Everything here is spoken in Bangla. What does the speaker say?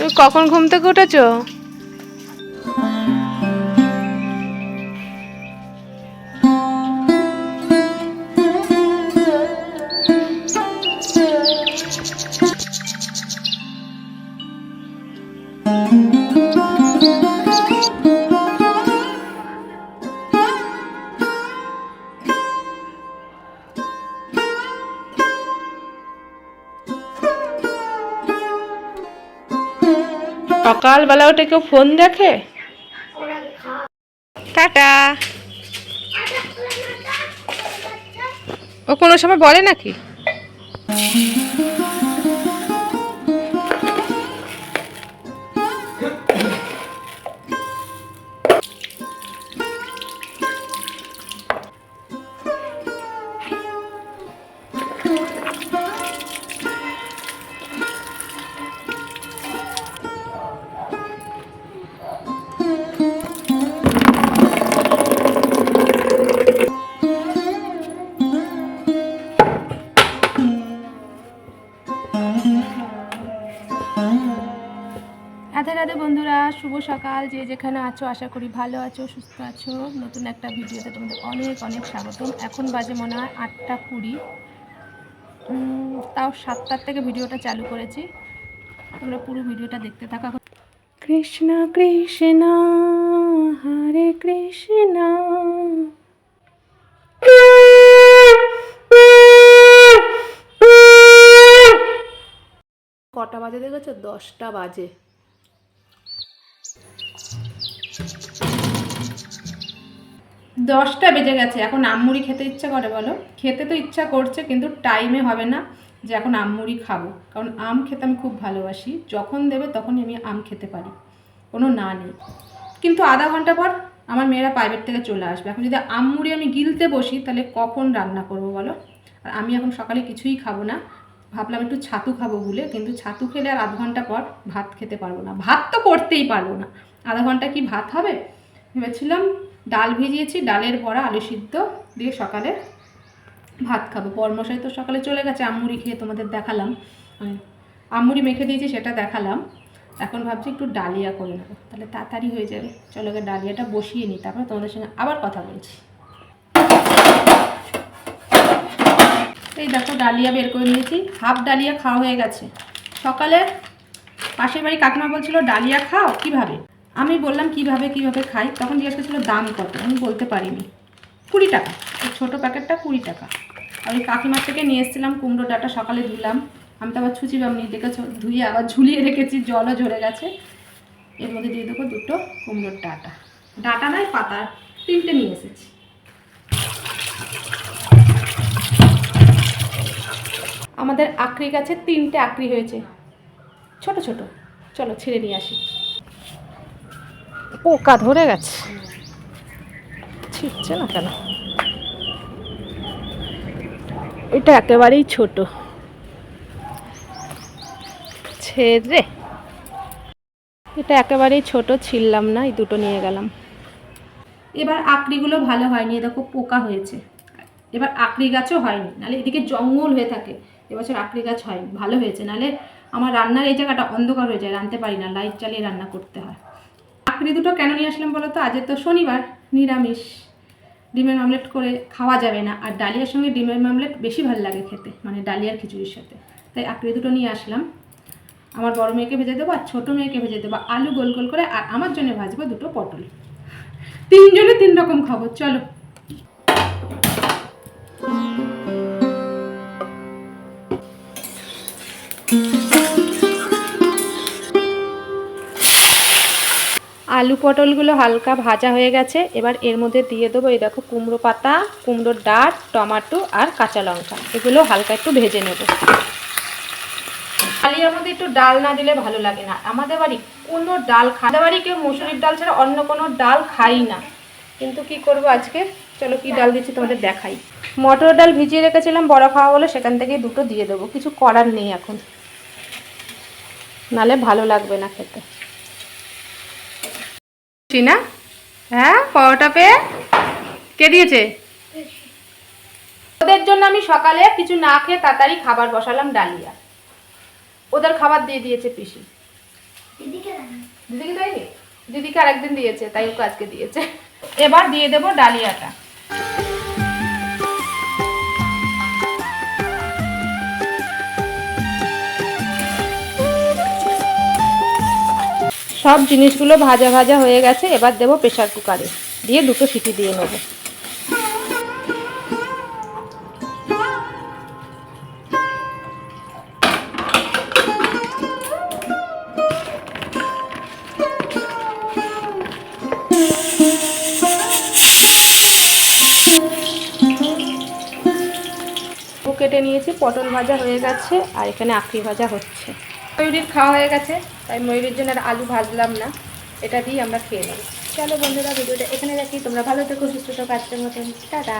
তুমি কখন ঘুম থেকে উঠেছো? সকালবেলা উঠে কেউ ফোন দেখে? টাটা ও কোনো সময় বলে নাকি? রাধে রাধে বন্ধুরা, শুভ সকাল। যে যেখানে আছো, আশা করি ভালো আছো, সুস্থ আছো। নতুন একটা ভিডিওতে তোমাদের অনেক অনেক স্বাগতম। এখন বাজে মনে হয় আটটা কুড়ি। তাও সাতটার থেকে ভিডিওটা চালু করেছি। তোমরা পুরো ভিডিওটা দেখতে থাকা। কৃষ্ণ কৃষ্ণ, হরে কৃষ্ণ। কটা বাজে দেখেছ? দশটা বাজে। দশটা বেজে গেছে। এখন আমমুড়ি খেতে ইচ্ছা করে বলো? খেতে তো ইচ্ছা করছে, কিন্তু টাইমে হবে না যে এখন আমমুড়ি খাব। কারণ আম খেতে আমি খুব ভালোবাসি। যখন দেবে তখনই আমি আম খেতে পারি। কোনো না নেই। কিন্তু আধা ঘণ্টা পর আমার মেয়েরা প্রাইভেট থেকে চলে আসবে। এখন যদি আমমুড়ি আমি গিলতে বসি, তাহলে কখন রান্না করব বলো? আর আমি এখন সকালে কিছুই খাব না। ভাবলাম একটু ছাতু খাব বলে কিন্তু ছাতু খেলে আর আধ ঘণ্টা পর ভাত খেতে পারব না। ভাত তো করতেই পারব না। আধা ঘণ্টা কি ভাত হবে? ভেবেছিলাম ডাল ভিজিয়েছি, ডালের বড়া, আলু সিদ্ধ দিয়ে সকালে ভাত খাব। পরমশাই তো সকালে চলে গেছে আমুড়ি খেয়ে তোমাদের দেখালাম। মানে আমুড়ি মেখে দিয়েছি, সেটা দেখালাম। এখন ভাবছি একটু ডালিয়া করে নেব। তাহলে তাড়াতাড়ি হয়ে যাবে। চলো ডালিয়াটা বসিয়ে নিই, তারপরে তোমাদের সঙ্গে আবার কথা বলছি। এই দেখো ডালিয়া বের করে নিয়েছি। হাফ ডালিয়া খাওয়া হয়ে গেছে। সকালে পাশের বাড়ি কাকিমা বলছিল, ডালিয়া খাও? কীভাবে? আমি বললাম, কীভাবে কীভাবে খাই? তখন জিজ্ঞেস করছিল, দাম কত? আমি বলতে পারিনি। কুড়ি টাকা। এই ছোটো প্যাকেটটা কুড়ি টাকা। আর ওই কাকিমার থেকে নিয়ে এসেছিলাম, কুমড়ো ডাটা সকালে ধুলাম আমি তো আবার ছুচি বামনি দেখেছ, ধুয়ে আবার ঝুলিয়ে রেখেছি, জলও ঝরে গেছে। এর মধ্যে দিয়ে দেবো দুটো কুমড়োর ডাটা। ডাটা নয় পাতা তিনটে নিয়ে এসেছি। আমাদের আখরি গাছে তিনটে আখরি হয়েছে। ছোট ছোট। চলো ছেড়ে নিয়ে আসি। পোকা ধরে গেছে। ছিটছে না কেন? এটা একেবারেই ছোট। ছেড়ে এটা একেবারেই ছোট ছিললাম না এই দুটো নিয়ে গেলাম। এবার আকড়িগুলো ভালো হয়নি দেখো পোকা হয়েছে। এবার আকড়ি গাছও হয়নি, নাহলে এদিকে জঙ্গল হয়ে থাকে, এবছর আকড়ি গাছ হয়নি, ভালো হয়েছে, নাহলে আমার রান্নার এই জায়গাটা অন্ধকার হয়ে যায়, রাঁধতে পারি না, লাইট জ্বালিয়ে রান্না করতে হয়। আকড়ি দুটো কেন নিয়ে আসলাম বলো তো? আজ তো শনিবার, নিরামিষ, ডিমের অমলেট করে খাওয়া যাবে না, আর ডালিয়ার সঙ্গে ডিমের অমলেট বেশি ভালো লাগে খেতে মানে ডালিয়ার খিচুড়ির সাথে। তাই আকড়ি দুটো নিয়ে আসলাম। আমার বড় মেয়েকে ভেজে দেবো আর ছোটো মেয়েকে ভেজে দেবো, আলু গোল গোল করে, আর আমার জন্য ভাজবো দুটো পটল। তিনজনে তিন রকম খাব, চলো। আলু পটলগুলো হালকা ভাজা হয়ে গেছে। এবার এর মধ্যে দিয়ে দেবো এই দেখো কুমড়ো পাতা, কুমড়োর ডাঁট, টমাটো আর কাঁচা লঙ্কা। এগুলো হালকা একটু ভেজে নেব। ডালিয়ার মধ্যে একটু ডাল না দিলে ভালো লাগে না। আমাদের বাড়ি কোনো ডাল খায় বাড়ি কেউ মুসুরির ডাল ছাড়া অন্য কোনো ডাল খাই না। কিন্তু কি করব আজকে? চলো কি ডাল দিচ্ছি তোমাদের দেখাই। মটর ডাল ভিজিয়ে রেখেছিলাম, বড় খাওয়া বলে সেখান থেকে দুটো দিয়ে দেবো। কিছু করার নেই এখন। নালে ভালো লাগবে না খেতে। না হ্যাঁ পরোটা পেয়ে? কে দিয়েছে? ওদের জন্য আমি সকালে কিছু না খেয়ে তাড়াতাড়ি খাবার বসালাম ডালিয়া। ওদের খাবার দিয়ে দিয়েছে পিসি। দিদিকে দেয়নি? দিদিকে আরেকদিন দিয়েছে তাই ওকে আজকে দিয়েছে। এবার দিয়ে দেবো ডালিয়াটা। সব জিনিসগুলো ভাজা ভাজা হয়ে গেছে, এবার দেবো প্রেশার কুকারে দিয়ে দুটো সিটি দিয়ে নেব। কেটে নিয়েছি, পটল ভাজা হয়ে গেছে, আর এখানে আখরি ভাজা হচ্ছে। ময়ূরীর খাওয়া হয়ে গেছে, তাই ময়ূরীর জন্য আর আলু ভাজলাম না। এটা দিয়ে আমরা খেয়ে নেব। চলো বন্ধুরা, ভিডিওটা এখানে রাখি। তোমরা ভালো থেকো, সুস্থ থাকো, আজকের মতন। টাটা।